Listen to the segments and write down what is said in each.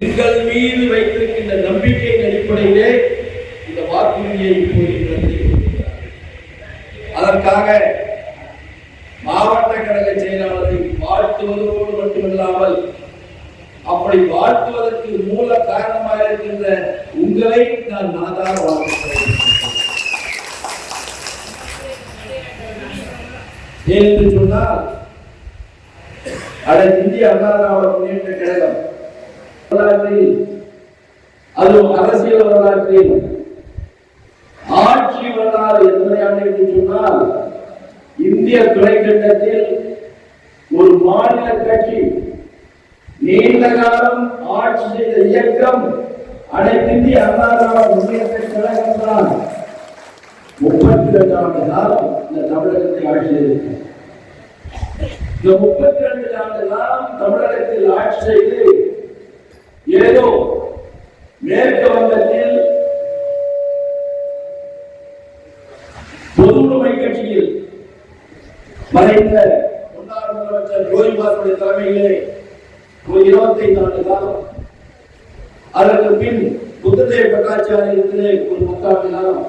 எங்கள் மீது வைத்திருக்கின்ற நம்பிக்கையின் அடிப்படையிலே இந்த வாக்குறுதியை இப்போது நடத்தி அதற்காக மாவட்ட கழக செயலாளரை வாழ்த்துவதோடு மட்டுமில்லாமல் அப்படி வாழ்த்துவதற்கு மூல காரணமாக இருக்கின்ற உங்களை நான் மனதாக வாழ்த்துகிறேன். ஏன் என்று சொன்னால் அனைத்து இந்திய அண்ணா திராவிட முன்னேற்ற கழகம் வரலாற்றில் அதுவும் அரசியல் வரலாற்றில் ஆட்சி வரலாறு எத்தனை ஆண்டு என்று சொன்னால் இந்திய துணைக்கண்டத்தில் ஒரு மாநில கட்சி நீண்ட காலம் ஆட்சி செய்த இயக்கம் அனைத்திந்திய அண்ணா முன்னேற்ற கழகம் தான் முப்பத்தி ரெண்டு ஆண்டு காலம் இந்த தமிழகத்தை ஆட்சி செய்திருக்கிறது. இந்த முப்பத்தி ரெண்டு ஆண்டு காலம் தமிழகத்தில் ஆட்சி செய்து ஏதோ மேற்கு வங்கத்தில் பொதுவுடைமை கட்சியில் மறைந்த முன்னாள் முதலமைச்சர் ஜோதிபாசுடைய தலைமையிலே ஒரு இருபத்தைந்து ஆண்டு காலம் அதற்கு பின் புத்ததேவ பட்டாச்சாரியத்திலே ஒரு பத்தாண்டு காலம்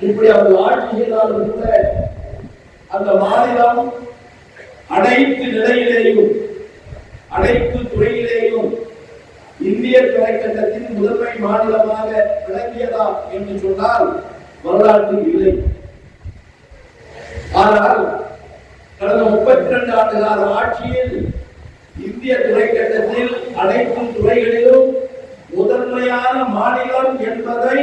இப்படி அவர்கள் ஆட்சி செய்தாலும் கூட அந்த மாநிலம் அனைத்து நிலையிலேயும் அனைத்து துறையிலேயும் இந்திய துணைக்கண்டத்தின் முதன்மை மாநிலமாக விளங்கியதா என்று சொன்னால் வரலாற்று இல்லை. ஆனால் கடந்த முப்பத்தி இரண்டு ஆண்டு கால ஆட்சியில் இந்திய துறைக்கட்டத்தில் அனைத்து துறைகளிலும் முதன்மையான மாநிலம் என்பதை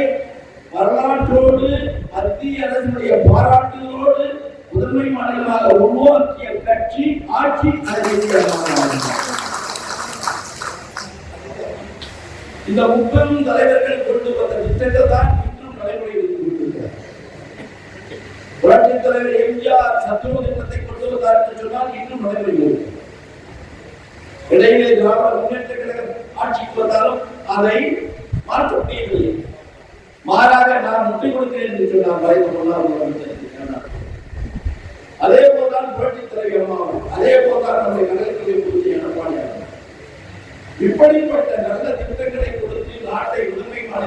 வரலாற்றோடு மத்திய அரசுடைய பாராட்டுகளோடு முதன்மை மாநிலமாக உருவாக்கிய கட்சி ஆட்சி அதிமுக இந்த முப்பெரும் தலைவர்கள் கொண்டு வந்த திட்டங்கள் தான் இன்றும் நடைமுறையில் இருந்து புரட்சித் தலைவர் எம்ஜிஆர் சத்துருவ திட்டத்தை கொண்டு வந்தார் என்று சொன்னால் இன்னும் நடைமுறையில் இருக்கிறது இடையிலே திராவிட முன்னேற்ற கழகம் ஆட்சிக்கு வந்தாலும் அதை மாற்ற முடியவில்லை மாறாக நான் முட்டை கொடுக்கிறேன் என்று சொன்னார் மறைந்த முன்னாள் அதே போல்தான் புரட்சி தலைவர் அம்மாவும் அதே போல்தான் நம்முடைய கடற்கரை குறிச்சி எடப்பாடியார் இப்படிப்பட்ட நல்ல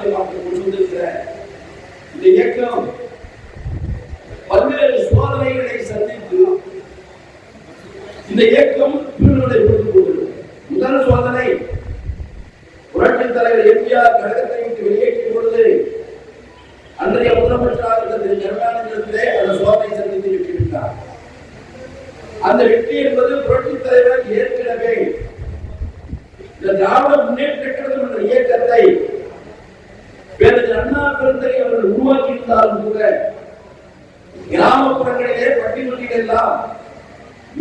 பாதுகாப்பு மாநிலமாக கொண்டு வந்திருக்கிற இந்த இயக்கம் பல்வேறு சோதனைகளை சந்தித்து இந்த இயக்கம் பின்னடை கொடுத்து முதல் சோதனை புரட்சித் தலைவர் எம்ஜிஆர் கழகத்தை விட்டு வெளியேற்றும் பொழுது அன்றைய முதலமைச்சராக இருந்த திரு. கருணாநிதியிடத்திலே அந்த சோதனை சந்தித்து வெற்றிவிட்டார் அந்த வெற்றி என்பது புரட்சித் தலைவர் ஏற்கனவே இந்த திராவிட முன்னேற்ற கழகம் என்ற இயக்கத்தை பேரறிஞர் அண்ணா அவர்கள் உருவாக்கியிருந்தாலும் கூட கிராமப்புறங்களிலே பட்டிமன்றில் எல்லாம்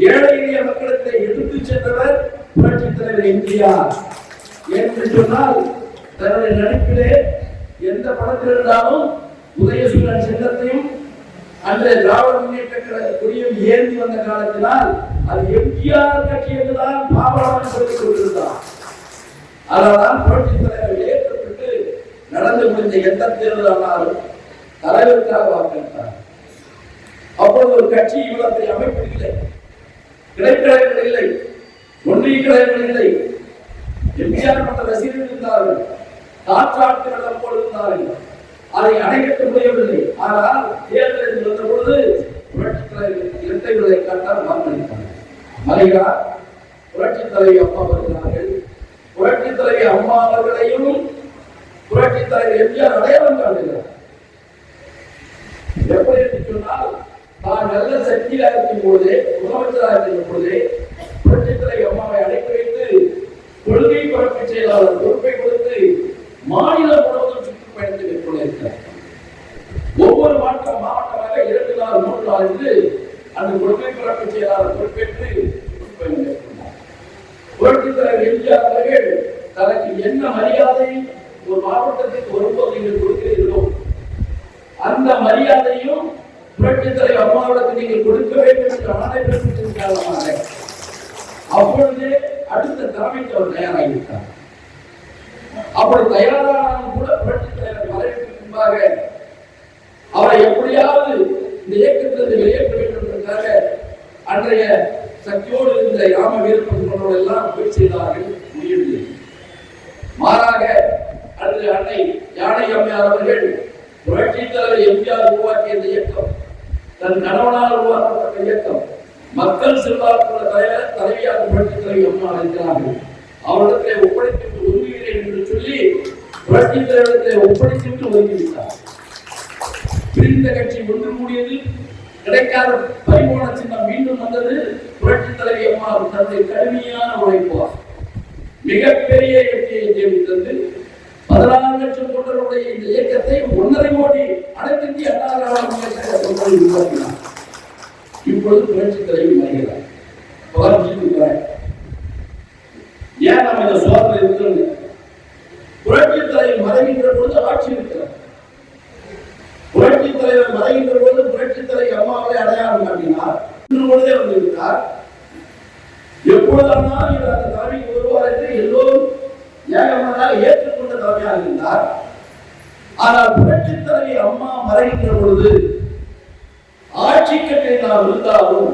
ஏழை எளிய மக்களுக்கு எடுத்துச் சென்றவர் புரட்சி தலைவர் எம்ஜிஆர். என்று சொன்னால் தன்னுடைய நடிப்பிலே எந்த படத்தில் இருந்தாலும் உதயசூரன் சின்னத்தையும் அன்றைய திராவிட முன்னேற்ற கொடியும் ஏந்தி வந்த காலத்தினால் அது எம்ஜிஆர் கட்சி என்றுதான் பாபராமன் சொல்லிக் கொண்டிருந்தார் அதனால்தான் புரட்சி தலைவர்களே நடந்து முடிந்த எந்த தேர்தலானாலும் தலைவருக்காக வாக்களித்தார் அப்பொழுது ஒரு கட்சி இவ்வளத்தை அமைப்பதில்லை. அமைப்பு இல்லை. இல்லை ஒன்றிய கழகங்கள் இல்லை. எம்ஜிஆர் மற்ற ரசிகர்கள் இருந்தார்கள். காற்றாட்கள் அப்போது இருந்தார்கள். அதை அடைக்கட்ட முடியவில்லை. ஆனால் தேர்தலில் வந்த பொழுது புரட்சித் இரட்டை விலை காட்டால் வாக்களித்தார் மலையா புரட்சி தலைவி அம்மா வருகிறார்கள் புரட்சி தலைவி அம்மா அவர்களையும் புரட்சி தலைவர் எம்ஜிஆர் அடையாளம் காண்கிறார் எப்படி என்று சொன்னால் நான் நல்ல சக்தியாக இருக்கும் பொழுது முதலமைச்சராக இருக்கும் பொழுதே புரட்சி தலைவர் அம்மாவை அடைத்து வைத்து கொள்கை பரப்பு செயலாளர் பொறுப்பை கொடுத்து மாநிலம் முழுவதும் சுற்றுப்பயணத்தை மேற்கொண்டிருக்கிறார் ஒவ்வொரு மாவட்ட மாவட்டமாக இரண்டு நாள் மூன்று நாள் என்று அந்த கொள்கை பரப்பு செயலாளர் பொறுப்பேற்று சுற்றுப்பயணம் மேற்கொண்டார். புரட்சி தலைவர் எம்ஜிஆர் அவர்கள் தனக்கு என்ன மரியாதை ஒரு மாவட்டத்திற்கு வரும்போது நீங்கள் கொடுக்கிறீர்களோ அந்த மரியாதையும் புரட்சித் தலைவர் அம்மாவிடத்தில் நீங்கள் கொடுக்க வேண்டும் என்று ஆணை பிறப்பித்ததன் காரணமாக அப்பொழுதே அடுத்த தலைமைக்கு அவர் தயாராகிவிட்டார். அப்படி தயாரானாலும் கூட புரட்சித் தலைவர் மறைவுக்கு முன்பாக அவரை எப்படியாவது இந்த இயக்கத்திலிருந்து வெளியேற்ற வேண்டும் என்பதற்காக அன்றைய சக்தியோடு இருந்த ராம வீரப்பன் போன்றவர்கள் எல்லாம் போய் செய்தார்கள் முடியவில்லை. என்று அன்னை யானை அம்மையார் அவர்கள் புரட்சி தலைவர் எம்ஜிஆர் உருவாக்கிய இந்த இயக்கம். தன் கணவனால் உருவாக்கப்பட்ட இயக்கம். மக்கள் செல்வாக்குள்ள தலைவர் தலைவியாக புரட்சி தலைவி அம்மா இருக்கிறார்கள். அவரிடத்திலே ஒப்படைத்து ஒதுங்குகிறேன் என்று சொல்லி புரட்சி தலைவரத்திலே ஒப்படைத்து ஒதுங்கிவிட்டார். பிரிந்த கட்சி ஒன்று கூடியது கிடைக்காத பரிமாண சின்னம் மீண்டும் வந்தது புரட்சி தலைவி அம்மா தன்னுடைய கடுமையான உழைப்பார் மிகப்பெரிய வெற்றியை ஜெயித்தது பதினாறு லட்சம் தொண்டர்களுடைய இந்த இயக்கத்தை ஒன்றரை கோடி அனைத்து அண்ணாதிராவிட உருவாக்கினார் இப்பொழுது புரட்சி தலைவி வருகிறார். ஏன் நம்ம இந்த சோதனை இருக்கிறோம்? புரட்சி தலைவர் மறைகின்ற பொழுது ஆட்சி இருக்கிறார் புரட்சி தலைவர் மறைகின்ற பொழுது புரட்சி தலைவர் அம்மாவை அடையாளம் காட்டினார். பொழுதே வந்திருக்கிறார் எப்பொழுதானால் இவர் அந்த தலைமைக்கு வருவார் என்று எல்லோரும் ஏகமனதாக ஏற்று தலைவியாக இருந்தார் ஆனால் புரட்சி தலைவி அம்மா மறைகின்ற பொழுது ஆட்சி கட்டில் நாம் இருந்தாலும்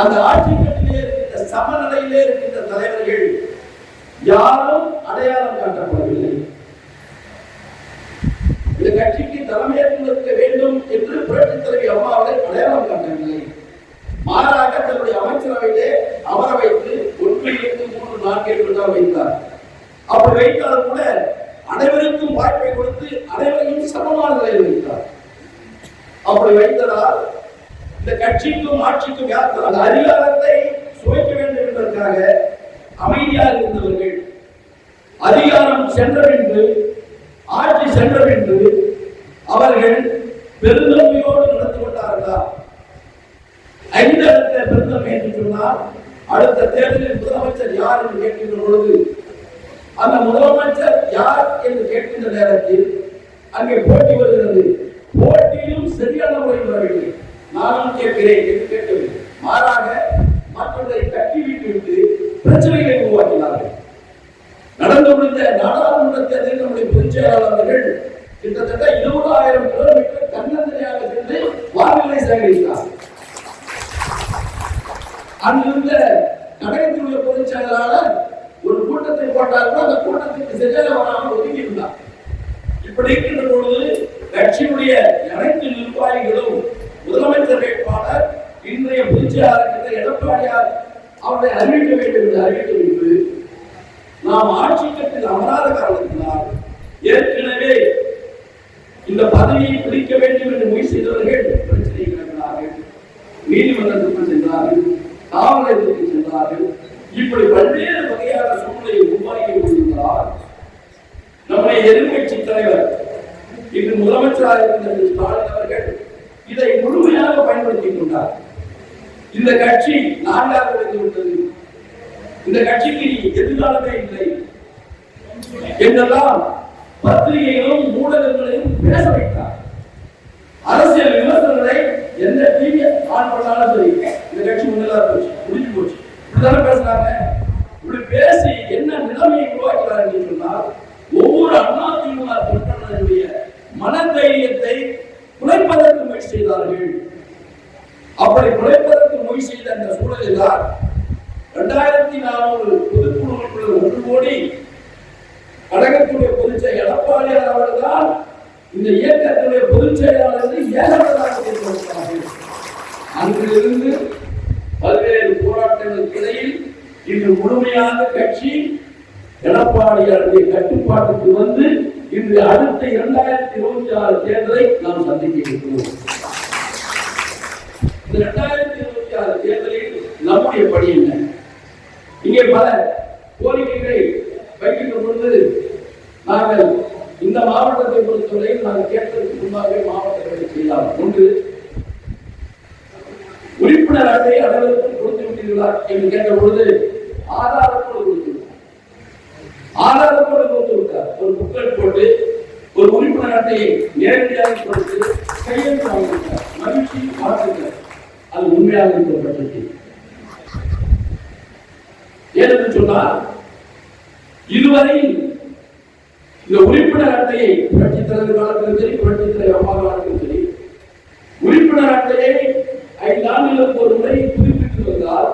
அந்த ஆட்சி கட்டிலே இருக்கின்ற சமநிலையிலே இருக்கின்ற தலைவர்கள் யாரும் அடையாளம் காட்டப்படவில்லை. இந்த கட்சிக்கு தலைமையேற்று வேண்டும் என்று புரட்சி தலைவி அம்மா அவர்கள் அடையாளம் காட்டவில்லை. மாறாக தன்னுடைய அமைச்சரவையிலே அமர வைத்து ஒன்று இரண்டு மூன்று நான்கு என்று தான் வைத்தார். அப்படி வைத்தாலும் கூட அனைவருக்கும் வாய்ப்பை கொடுத்து அனைவரையும் சமமான நிலையில் வைத்தார். அப்படி வைத்ததால் இந்த கட்சிக்கும் ஆட்சிக்கும் யார் அந்த அதிகாரத்தை சுவைக்க வேண்டும் என்பதற்காக அமைதியாக இருந்தவர்கள் அதிகாரம் சென்றவென்று ஆட்சி சென்றவென்று அவர்கள் பெருந்தன்மையோடு நடந்து கொண்டார்களா? ஐந்து இடத்துல பெருந்தன்மை என்று சொன்னால் அடுத்த தேர்தலில் முதலமைச்சர் யார் என்று கேட்கின்ற பொழுது அந்த முதலமைச்சர் யார் என்று கேட்கின்ற நேரத்தில் அங்கே போட்டி வருகிறது. போட்டியும் சரியான முறையில் வரவில்லை. நானும் கேட்கிறேன் என்று கேட்கவில்லை. மாறாக மற்றவர்களை கட்டி விட்டு பிரச்சனைகளை உருவாக்கினார்கள். நடந்து முடிந்த நாடாளுமன்ற தேர்தலில் நம்முடைய பொதுச் செயலாளர்கள் கிட்டத்தட்ட இருபதாயிரம் கிலோமீட்டர் தன்னந்தனியாக சென்று வாக்குகளை சேகரித்தார் அங்கிருந்த கழகத்தினுடைய பொதுச் செயலாளர் ஒரு கூட்டத்தை போட்டார்கள் அந்த கூட்டத்திற்கு சரியாக வராமல் ஒதுங்கி இருந்தார் இப்படி இருக்கின்ற பொழுது கட்சியுடைய அனைத்து நிர்வாகிகளும் முதலமைச்சர் வேட்பாளர் இன்றைய பொதுச் செயலாளர் எடப்பாடியார் அவரை அறிவிக்க வேண்டும் என்று அறிவித்துவிட்டு நாம் ஆட்சி கட்டில் அமராத காரணத்தினால் ஏற்கனவே இந்த பதவியை பிடிக்க வேண்டும் என்று முயற்சி செய்தவர்கள் பிரச்சனை கிடக்கிறார்கள் நீதிமன்றத்துக்கு சென்றார்கள் காவல் நிலையத்திற்கு சென்றார்கள். இப்படி பல்வேறு வகையான சூழ்நிலையை உருவாக்கி கொண்டிருக்கிறார் நம்முடைய எதிர்கட்சி தலைவர் இன்று முதலமைச்சராக இருக்கின்ற ஸ்டாலின் அவர்கள் இதை முழுமையாக பயன்படுத்திக் கொண்டார். இந்த கட்சி நான்காக வந்து விட்டது இந்த கட்சிக்கு எதிர்காலமே இல்லை. என்றெல்லாம் பத்திரிகைகளும் ஊடகங்களையும் பேச வைத்தார். அரசியல் விமர்சனங்களை எந்த டிவி ஆன் பண்ணாலும் சரி இந்த கட்சி முன்னெல்லாம் போச்சு முடிஞ்சு போச்சு. இப்படிதானே பேசுறாங்க? இப்படி பேசி என்ன நிலைமையை உருவாக்கிறாருன்னு சொன்னால் ஒவ்வொரு அண்ணா திமுக தொண்டனுடைய மனதைரியத்தை குறைப்பதற்கு முயற்சி செய்தார்கள். அப்படி குறைப்பதற்கு முயற்சி செய்த அந்த சூழலில் தான் இரண்டாயிரத்தி நானூறு பொதுக்குழுக்கள் ஒன்று கோடி கழகத்துடைய பொதுச் செயலர் எடப்பாடியார் அவர்கள்தான் இந்த இயக்கத்துடைய பொதுச் செயலாளர் என்று அன்றிலிருந்து பல்வேறு போராட்டங்களுக்கிடையில் இன்று முழுமையாக கட்சி எடப்பாடியாருடைய கட்டுப்பாட்டுக்கு வந்து இன்று அடுத்த இரண்டாயிரத்தி இருபத்தி ஆறு தேர்தலை நாம் சந்திக்க இருக்கிறோம். இந்த இரண்டாயிரத்தி இருபத்தி ஆறு தேர்தலில் நம்முடைய பணி என்ன? இங்கே பல கோரிக்கைகளை வைக்கின்ற பொழுது நாங்கள் இந்த மாவட்டத்தை பொறுத்தவரையில் நாங்கள் கேட்டதற்கு முன்பாகவே மாவட்டங்களை செய்யலாம் ஒன்று உறுப்பினர் அட்டை அலுவலகத்தில் கொடுத்து விட்டீர்களா என்று கேட்ட பொழுது ஆதாரத்தோடு கொடுத்து ஆதாரத்தோடு கொடுத்து விட்டார் ஒரு புக்கெட் போட்டு ஒரு உறுப்பினர் அட்டையை நேரடியாக கொடுத்து கையெழுத்து வாங்கிவிட்டார். மகிழ்ச்சி வாழ்த்துக்கள். அது உண்மையாக இருக்கப்பட்டது பட்சத்தில் ஏனென்று சொன்னால் இதுவரையில் இந்த உறுப்பினர் அட்டையை புரட்சி தலைவர் காலத்திலும் சரி புரட்சி தலைவர் அம்மா காலத்திலும் சரி உறுப்பினர் அட்டையை ஐந்தாண்டுகளுக்கு ஒரு முறை புதுப்பித்து வந்தால்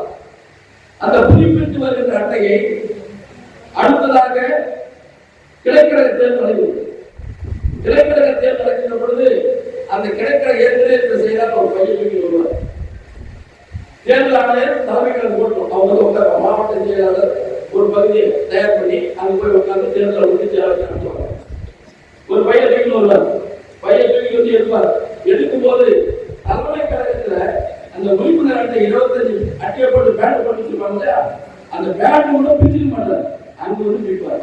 அந்த புதுப்பித்து வருகின்ற அட்டையை அடுத்ததாக கிளைக்கழக தேர்தலை நடக்குது கிளைக்கழக தேர்தல் நடக்கின்ற பொழுது அந்த கிடைக்கிற ஏற்கனவே இருந்த செயலாளர் ஒரு பையன் தூக்கி வருவார். தேர்தல் ஆணையர் போட்டோம் அவங்க வந்து உட்கார மாவட்ட செயலாளர் ஒரு பகுதியை தயார் பண்ணி அங்க போய் உட்கார்ந்து தேர்தல் வந்து செயலாளர் நடத்துவாங்க ஒரு பையன் தூக்கி வருவார். பையன் தூக்கி வந்து எடுப்பார். எடுக்கும் போது அந்த உறுப்பினர் இருபத்தஞ்சு அட்டையை போட்டு பேண்ட் போட்டுருப்பாங்க வச்சிருப்பாங்க இல்லையா? அந்த பேண்ட் கூட பிரிச்சுக்க மாட்டார் அங்க வந்து பிரிப்பார்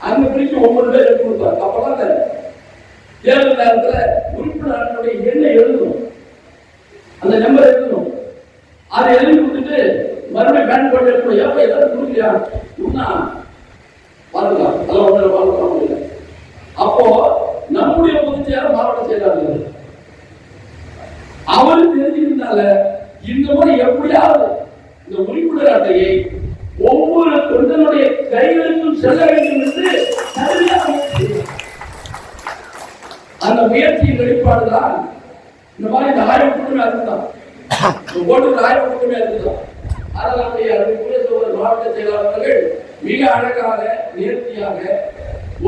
அங்க பிரிச்சு ஒவ்வொரு பேர் எடுத்து கொடுப்பார் அப்பதான் அந்த தேர்தல் நேரத்துல உறுப்பினர்களுடைய எண்ணை எழுதணும். அந்த நம்பர் எழுதணும். அதை எழுதி கொடுத்துட்டு மறுபடியும் பேண்ட் போட்டு எடுக்கணும் ஏப்பா எல்லாரும் கொடுக்கலையா? இவனா பார்த்துக்கலாம் அதெல்லாம் ஒன்றும் பார்க்கலாம் முடியல அப்போ நம்முடைய பொதுச்செயலாளர் மாவட்ட செயலாளர். அவரு தெரிஞ்சிருந்தால இந்த முறை எப்படியாவது இந்த உறுப்பினர் அட்டையை ஒவ்வொரு தொண்டனுடைய கைகளுக்கும் செல்ல வேண்டும் என்று அந்த முயற்சியின் வெளிப்பாடுதான் இந்த மாதிரி இந்த ஆயிரம் கூட்டமே அதுதான். ஓட்டு ஆயிரம் கூட்டமே அதுதான். ஆனால் நம்முடைய அன்புக்குரிய மாவட்ட செயலாளர்கள் மிக அழகாக நேர்த்தியாக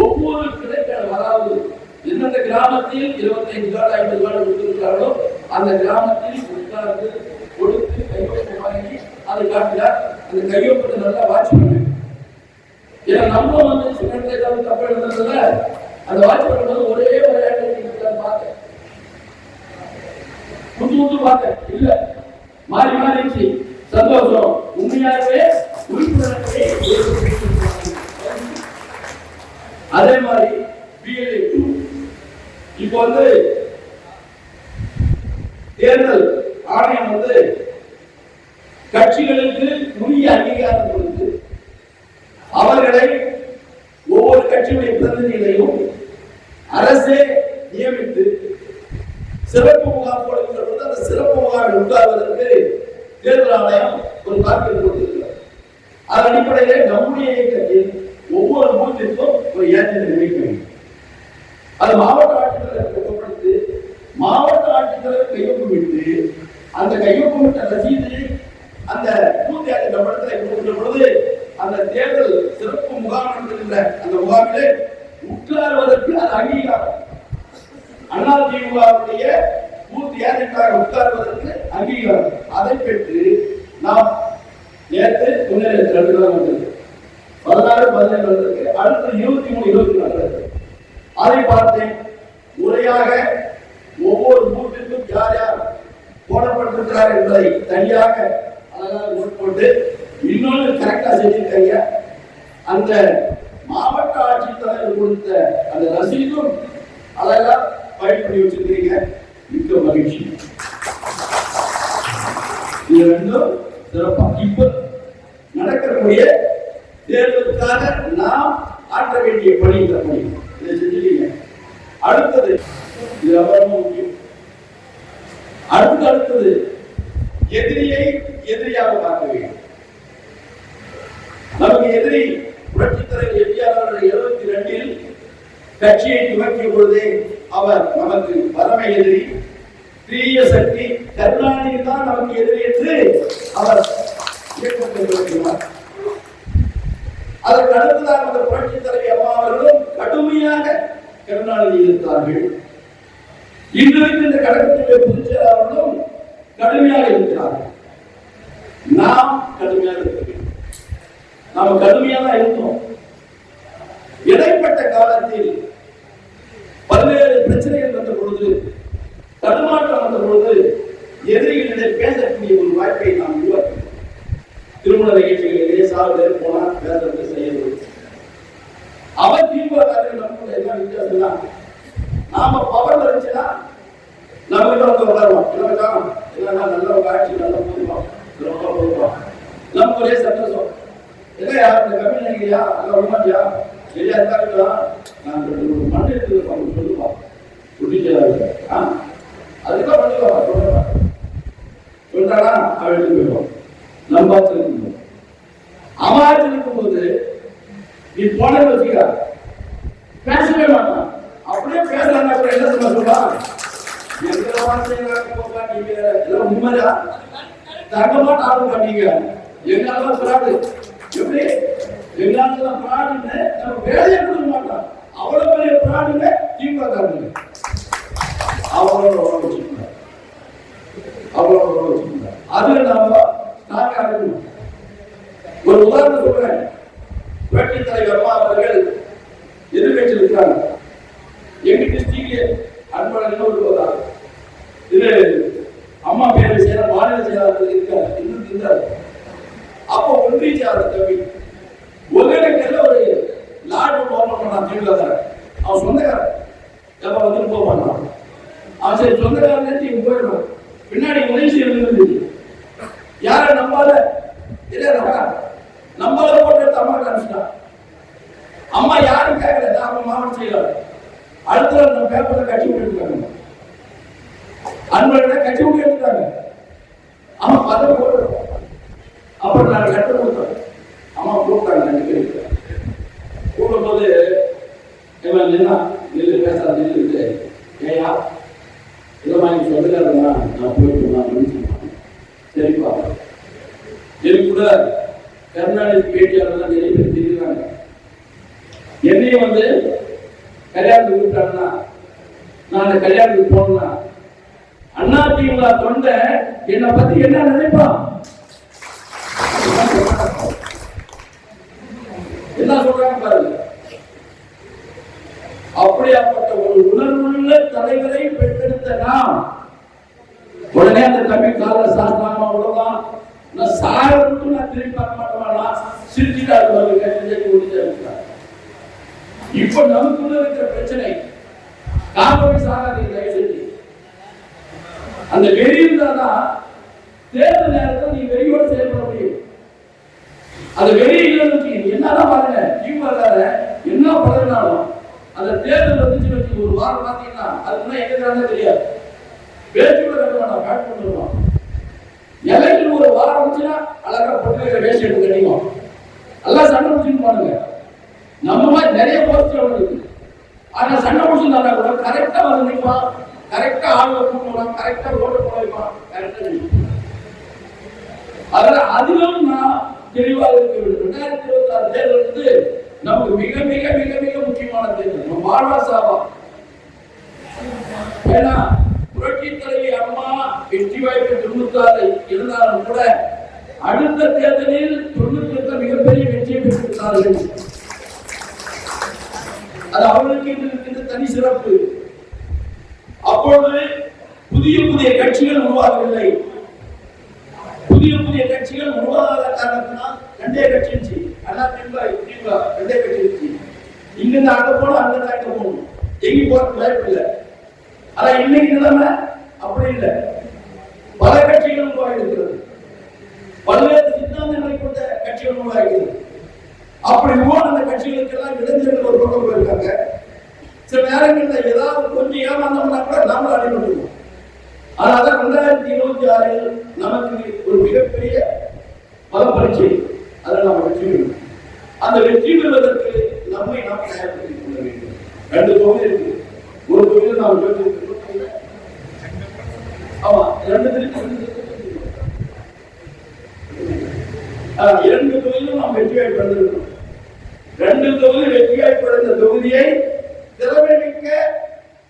ஒவ்வொரு கிடைக்கிற அதாவது எந்தெந்த கிராமத்தில் இருபத்தைந்து கார்டு ஐம்பது கார்டு கொடுத்திருக்கிறார்களோ அந்த கிராமத்தில் உட்கார்ந்து கொடுத்து கையொப்பம் வாங்கி அதை காட்டினார். அந்த கையொப்பத்தை நல்லா வாட்ச் பண்ணு. ஏன்னா நம்ம வந்து சின்ன ஏதாவது தப்பு எழுதுறதுல அந்த வாட்ச் பண்ணும்போது ஒரே ஒரு ஆக்டிவிட்டி பார்த்தேன். புது புது பார்த்தேன். இல்ல. மாறி மாறிடுச்சு. சந்தோஷம். உண்மையாகவே உறுப்பினர்களே அதே மாதிரி பிஎல்ஏ டூ இப்போ வந்து தேர்தல் ஆணையம் வந்து கட்சிகளுக்கு உரிய அங்கீகாரம் கொடுத்து அவர்களை ஒவ்வொரு கட்சியுடைய பிரதிநிதிகளையும் அரசே நியமித்து சிறப்பு முகாம் போடுகின்ற பொழுது அந்த சிறப்பு முகாமில் உட்கார்வதற்கு தேர்தல் ஆணையம் ஒரு தாக்கல் கொடுத்திருக்கிறார் அதன் அடிப்படையிலே நம்முடைய இயக்கத்தில் ஒவ்வொரு பூத்திற்கும் ஒரு ஏஜென்ட் நியமிக்க வேண்டும். அது மாவட்ட மாவட்ட ஆட்சித்தலைவர் கையொப்பமிட்டு அந்த கையொப்பமிட்ட ரசீது அந்த பூத்தி அந்த படத்தை கொடுக்கின்ற பொழுது அந்த தேர்தல் சிறப்பு முகாம் நடத்துகின்ற அந்த முகாமிலே உட்காருவதற்கு அது அங்கீகாரம். அண்ணா திமுகவுடைய பூத் ஏற்றாக உட்காருவதற்கு அங்கீகாரம். அதை பெற்று நாம் நேற்று முன்னேற்ற ரெண்டு நாள் வந்தது. பதினாறு பதினேழு அடுத்து இருபத்தி மூணு இருபத்தி நாலு அதை பார்த்தேன். முறையாக ஒவ்வொரு யார் யார் போடப்பட்டிருக்கிறார் என்பதை தனியாக அழகாக நோட் போட்டு இன்னொன்று கரெக்டாக செஞ்சிருக்காங்க. அந்த மாவட்ட ஆட்சித்தலைவர் கொடுத்த அந்த ரசீதும் அழகா ஃபைல் பண்ணி வச்சிருக்கீங்க. மிக்க மகிழ்ச்சி. இது ரெண்டும் சிறப்பாக இப்போ நடக்கக்கூடிய தேர்தலுக்காக நாம் ஆற்ற வேண்டிய பணி இந்த பணி. இதை செஞ்சுட்டீங்க அடுத்தது இது ரொம்ப முக்கியம். அடுத்து அடுத்தது எதிரியை எதிரியாக பார்க்க வேண்டும் நமக்கு எதிரி புரட்சி தலைவர் எம்ஜிஆர் எழுபத்தி ரெண்டில் கட்சியை துவக்கிய பொழுதே அவர் நமக்கு பரம எதிரி. தீய சக்தி கருணாநிதி தான் நமக்கு எதிரி என்று அவர் இயக்கத்தை துவக்கினார். அதற்கு அடுத்ததாக அந்த புரட்சி தலைவி அம்மா அவர்களும் கடுமையாக கருணாநிதி இருந்தார்கள் இன்றைக்கு இந்த கழகத்துடைய பொதுச் செயலாளர்களும் கடுமையாக இருக்கிறார்கள். நாம் கடுமையாக இருக்க வேண்டும். கடுமையாக தான் இருந்தோம். இடைப்பட்ட காலத்தில் பல்வேறு பிரச்சனைகள் வந்த பொழுது தடுமாற்றம் வந்த பொழுது எதிரிகளிடையே பேசக்கூடிய ஒரு வாய்ப்பை நாம் உருவாக்கினோம். திருமண நிகழ்ச்சிகளிலே சாவு போனால் பேசுறது செய்யறது. அவர் திமுக நமக்கு என்ன வித்தியாசம் நாம பவர் இருந்துச்சுன்னா நம்ம கிட்ட வந்து உட்காருவோம் இல்லைக்கா இல்லைன்னா நல்ல ஒரு ஆட்சி நல்ல போதுவோம் ரொம்ப போதுவோம் நமக்கு ஒரே சந்தோஷம். இல்லை யார் இந்த கம்மி நினைக்கிறியா அங்க உண்மையா? இல்லையா? இருந்தா நாங்கள் ரெண்டு மூணு மண் எடுத்து அவங்க சொல்லுவா குடிக்கிறாரு ஆ? அதுதான் பண்ணுவா சொல்லுவா சொல்றானா? அவன் எடுத்து போயிடுவான் நம்ம இருக்கும் அவன் இருக்கும்போது நீ போன வச்சுக்க. பேசவே மாட்டான். பேசலாம் அப்புறம் என்ன சொல்ல சொல்றான் எங்க நீங்க எல்லாம் நீங்க எங்கெல்லாம் சொல்லாது எப்படி வெளிநாட்டுல பிராடுன்னு நம்ம வேலையை கொடுக்க மாட்டோம் அவ்வளவு பெரிய பிராடுங்க திமுக காரங்க அவ்வளவு உறவு அவ்வளவு உறவு வச்சுக்கணும் நாங்க ஒரு உதாரணம் சொல்றேன் புரட்சி தலைவர் அம்மா அவர்கள் எதிர்கட்சியில் இருக்கிறாங்க. எங்கிட்ட ஸ்ரீலே அன்பழகன் ஒரு இது அம்மா பேரை சேர மாநில செயலாளர் இருக்காரு இன்னும் இருந்தார் அப்போ ஒன்றிய செயலாளர் தம்பி ஒகேனக்கல்ல ஒரு லாட் ஓபன் பண்ணான் திமுககாரன் அவன் சொந்தக்காரன். எப்ப வந்து போக மாட்டான். அவன் சரி சொந்தக்காரன் இவன் போயிடுவான் பின்னாடி உதவி செய்யறது யார நம்பால இல்ல நம்மள போட்டு அம்மா காமிச்சிட்டான் அம்மா யாரும் கேட்கல நாம மாவட்ட செயலாளர். அடுத்த நாள் நம்ம பேப்பர்ல கட்சி விட்டு எடுத்துக்காங்க அன்பழகனை கட்சி விட்டு எடுத்துட்டாங்க ஆமா பதவி போட்டு அப்புறம் நான் லெட்டர் கொடுத்தேன். அம்மா கூப்பிட்டாங்க ரெண்டு பேருக்கு கூப்பிடும்போது இவன் நின்னா நில்லு பேசாத நில்லுட்டு ஏயா இல்லைம்மா நீ சொல்லுறாருமா நான் போயிட்டு நான் அப்படின்னு சொன்னான் சரிப்பா எனக்கு கூட கருணாநிதி பேட்டியாளர்லாம் நிறைய பேர் தெரியுறாங்க. என்னையும் வந்து கல்யாணத்துக்கு விட்டாங்கன்னா நான் கல்யாணத்துக்கு போனா அண்ணா திமுக தொண்டை என்னை பத்தி என்ன நினைப்பான் என்ன சொல்றாங்க பாருங்க. அப்படியாப்பட்ட ஒரு உணர்வுள்ள தலைவரை பெற்றெடுத்த நாம் உடனே அந்த தம்பி கால சாத்தாம அவ்வளவுதான் நான் சாயத்துக்கு நான் திரும்பி பார்க்க மாட்டேன் சிரிச்சுட்டாரு பாருங்க செஞ்சு இப்ப நமக்குள்ள இருக்கிற பிரச்சனை காப்பி சாகாதீங்க தயவு செஞ்சு அந்த வெறி இருந்தாதான் தேர்தல் நேரத்தில் நீ வெறியோட செயல்பட முடியும். அந்த வெறி இல்லைன்னு என்னதான் பாருங்க திமுக என்ன பழகினாலும் அந்த தேர்தல் வந்துச்சு வச்சு ஒரு வாரம் பார்த்தீங்கன்னா அதுக்குன்னா எங்க இருக்கிறாங்க தெரியாது. பேச்சு கூட கட்ட மாட்டான் பேட் பண்ணிடுவான் எலெக்ஷன் ஒரு வாரம் வந்துச்சுன்னா அழகா பொட்டு வேஸ்ட் எடுத்து கட்டிக்கும் எல்லாம் சண்டை முடிச்சுன்னு பாருங்க நம்ம மாதிரி நிறைய போஸ்ட் இருக்கு ஆனா சண்டை முடிச்சிருந்தா கூட கரெக்டா வந்து நிற்பான் கரெக்டா ஆளுங்க கூட்டணும் கரெக்டா ரோடு போட வைப்பான் கரெக்டா அதனால அதிலும் நான் தெளிவாக இருக்க வேண்டும். ரெண்டாயிரத்தி இருபத்தி ஆறு தேர்தல் வந்து நமக்கு மிக மிக மிக மிக முக்கியமான தேர்தல். நம்ம வாழ்வா சாவா? ஏன்னா புரட்சி தலைவி அம்மா வெற்றி வாய்ப்பு தொண்ணூத்தாறு இருந்தாலும் கூட அடுத்த தேர்தலில் தொண்ணூத்தி எட்டு மிகப்பெரிய வெற்றியை பெற்றிருந்தார்கள் அது அவர்களுக்கு இன்று இருக்கின்ற தனி சிறப்பு. அப்பொழுது புதிய புதிய கட்சிகள் உருவாகவில்லை. புதிய புதிய கட்சிகள் உருவாகாத காரணத்தினால் ரெண்டே கட்சி இருந்துச்சு. அண்ணா திமுக திமுக ரெண்டே கட்சி இருந்துச்சு. இங்கிருந்து அங்க போனோம் அங்க தாக்க போகணும். எங்கேயும் போறது வாய்ப்பு இல்லை. ஆனா இன்னைக்கு நிலைமை அப்படி இல்லை. பல கட்சிகள் உருவாகி இருக்கிறது பல்வேறு சித்தாந்தங்களை கொண்ட கட்சிகள் உருவாகிறது அப்படி ரெண்டாயிரத்தி நமக்கு ஒரு மிகப்பெரிய பல பரீட்சை அதில் நாம் வெற்றி பெறுவோம். அந்த வெற்றி பெறுவதற்கு நம்மை நாம் தயார்படுத்திக் கொள்ள வேண்டும். ரெண்டு தொகுதி இருக்கு. ஒரு தொகுதியில் நாம் வெற்றி ஆமா ரெண்டு திருச்சி இரண்டு தொகுதியிலும் நாம் வெற்றியாய் பிறந்திருக்கிறோம். ரெண்டு தொகுதி வெற்றியாய் பிறந்த தொகுதியை திறமைமிக்க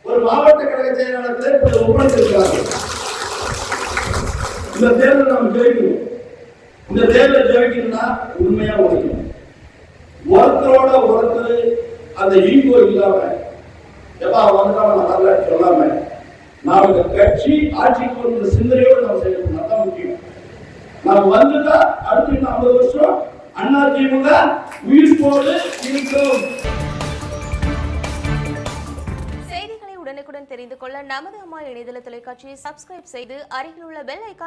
ஒரு மாவட்ட கழக செயலாளர்கள் ஒப்படைத்திருக்கிறார்கள். இந்த தேர்தல் நம்ம ஜெயிக்கணும். இந்த தேர்தல் ஜெயிக்கணும்னா உண்மையா உழைக்கணும் ஒருத்தரோட ஒருத்தர் அந்த ஈகோ இல்லாம எப்பா வந்துட்டா நம்ம வரல சொல்லாம நாம் இந்த கட்சி ஆட்சிக்கு வந்த சிந்தனையோடு நாம் செய்யணும் அதான் முக்கியம். நாம் வந்துட்டா அடுத்து இன்னும் ஐம்பது வருஷம் அண்ணா திமுக உயிர் போடு இருக்கும் உடனுக்குடன் தெரிந்து கொள்ள நமது அம்மா இணையதள தொலைக்காட்சியை சப்ஸ்கிரைப் செய்து அருகில் உள்ள பெல் ஐக்கான்